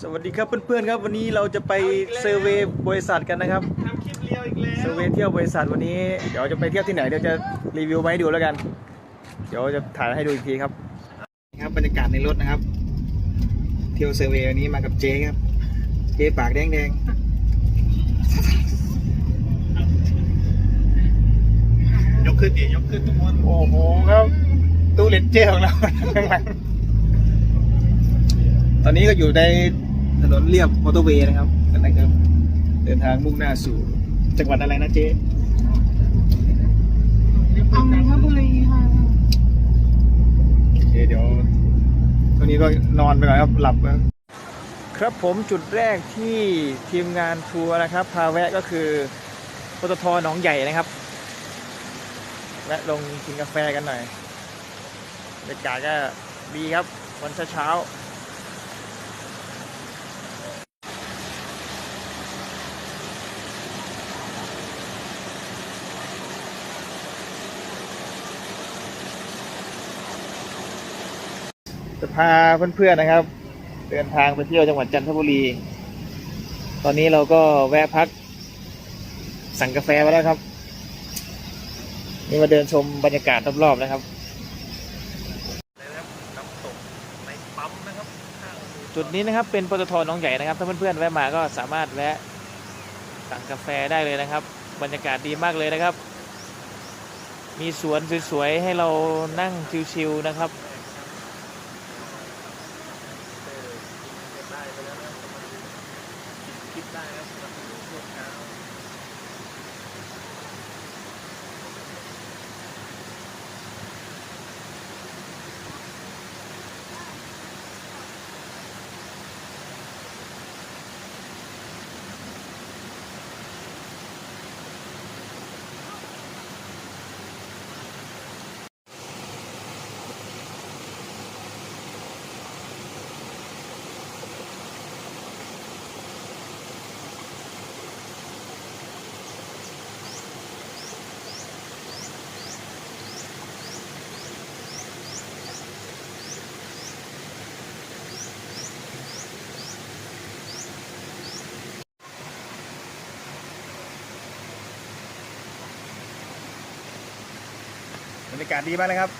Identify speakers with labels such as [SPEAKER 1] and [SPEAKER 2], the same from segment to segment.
[SPEAKER 1] สวัสดีครับเพื่อนๆครับวันนี้เราจะไปเซอร์เวย์บริษัทกันนะครับ
[SPEAKER 2] ทำคลิปเลี้ยวอีกแล้ว
[SPEAKER 1] เซอร์เวย์เที่ยวบริษัทวันนี้เดี๋ยวจะไปเที่ยวที่ไหนเดี๋ยวจะรีวิวมาให้ดูแล้วกัน เดี๋ยวจะถ่ายให้ดูอีกทีครับนี่ครับบรรยากาศในรถนะครับ เที่ยวเซอร์เวย์วันนี้มากับเจ๊ครับเจ๊ปากแดง
[SPEAKER 2] ยกขึ้นดิยกขึ้นทุกคน
[SPEAKER 1] ๆโอ้โหครับตู้เลนเจอร์ของเราข้างหลัง ตอนนี้ก็อยู่ในถนนเรียบมอเตอร์เวย์นะครับกำลังจะเดินทางมุ่งหน้าสู่จังหวัดอะไรนะเจ๊
[SPEAKER 3] อังคบุรีค่ะ
[SPEAKER 1] โอเคเดี๋ยวตอนนี้ก็นอนไปก่อนครับหลับแล้วครับผมจุดแรกที่ทีมงานทัวร์นะครับพาแวะก็คือปตทหนองใหญ่นะครับแวะลงกินกาแฟกันหน่อยบรรยากาศก็ดีครับวันเช้าๆ จะพาเพื่อนๆนะครับ เดินทางไปเที่ยวจังหวัดจันทบุรี ตอนนี้เราก็แวะพัก สั่งกาแฟมาแล้วครับ นี่มาเดินชมบรรยากาศรอบๆนะครับ
[SPEAKER 2] น้ำตกในปั๊มนะครับ
[SPEAKER 1] จุดนี้นะครับเป็นปตทหน้องใหญ่นะครับ ถ้าเพื่อนๆแวะมาก็สามารถแวะสั่งกาแฟได้เลยนะครับ บรรยากาศดีมากเลยนะครับ มีสวนสวยๆให้เรานั่งชิวๆนะครับ
[SPEAKER 2] คลิปได้ครับ บ
[SPEAKER 1] รรยากาศดีมากเลยครับ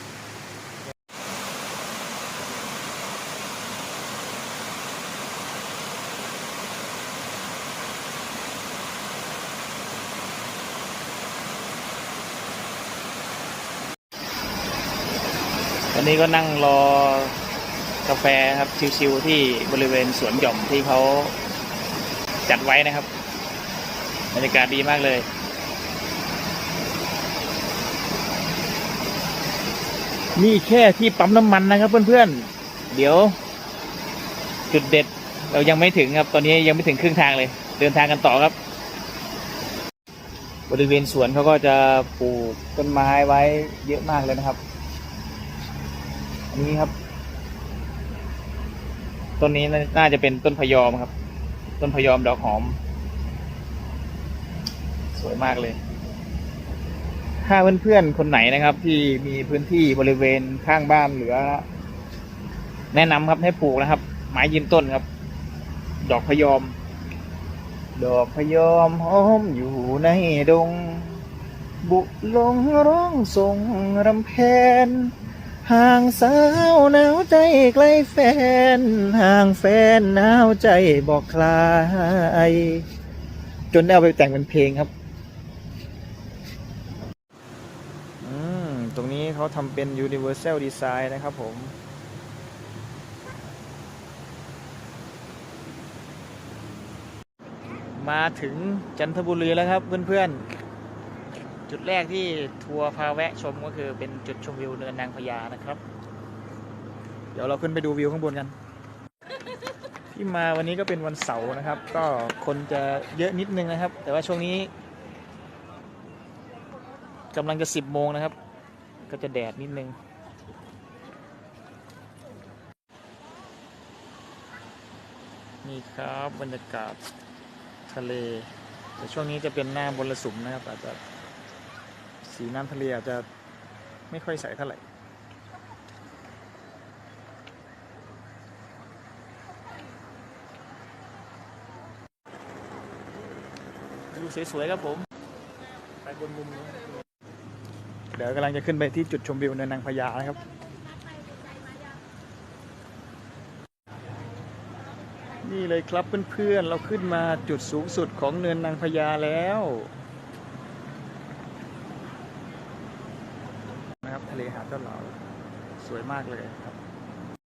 [SPEAKER 1] ตอนนี้ก็นั่งรอกาแฟครับชิวๆที่บริเวณสวนหย่อมที่เขาจัดไว้นะครับบรรยากาศดีมากเลย นี่แค่ที่ปั๊มน้ำมันนะครับเพื่อนๆ เดี๋ยว จุดเด็ดเรายังไม่ถึงครับ ตอนนี้ยังไม่ถึงครึ่งทางเลย เดินทางกันต่อครับ บริเวณสวนเขาก็จะปลูกต้นไม้ไว้เยอะมากเลยนะครับ อันนี้ครับ ต้นนี้น่าจะเป็นต้นพยอมครับ ต้นพยอมดอกหอม สวยมากเลย ถ้าเพื่อนๆคนไหนนะครับ ที่มีพื้นที่บริเวณข้างบ้านเหลือ แนะนำครับให้ปลูกนะครับ ไม้ยืนต้นครับ ดอกพยอม ดอกพยอมหอมอยู่ในดง บุลงร้องทรงรำเพนห่างสาวหนาวใจใกล้แฟน ห่างแฟนหนาวใจบอกคลาย จนได้เอาไปแต่งเป็นเพลงครับ อืม ตรง นี้เขาทำเป็น Universal Design นะครับผมมาถึงจันทบุรีแล้วครับเพื่อนๆ จุดแรกที่ทัวร์พาแวะชมก็คือเป็นจุดชมวิวเนินนางพญานะครับ เดี๋ยวเราขึ้นไปดูวิวข้างบนกัน ที่มาวันนี้ก็เป็นวันเสาร์นะครับ ก็คนจะเยอะนิดนึงนะครับ แต่ว่าช่วงนี้กำลังจะสิบโมงนะครับ ก็จะแดดนิดนึง นี่ครับบรรยากาศทะเล แต่ช่วงนี้จะเป็นหน้าบนระสุมนะครับ อาจจะสีน้ำทะเลอาจจะไม่ค่อยใสเท่าไหร่ดูสวยๆครับผม
[SPEAKER 2] ไปบนมุมนู้
[SPEAKER 1] เดี๋ยวกำลังจะขึ้นไปที่จุดชมวิวเนินนางพญานะครับ นี่เลยครับเพื่อนๆ เราขึ้นมาจุดสูงสุดของเนินนางพญาแล้วนะครับทะเลหาดเจ้าเหลาสวยมากเลยครับ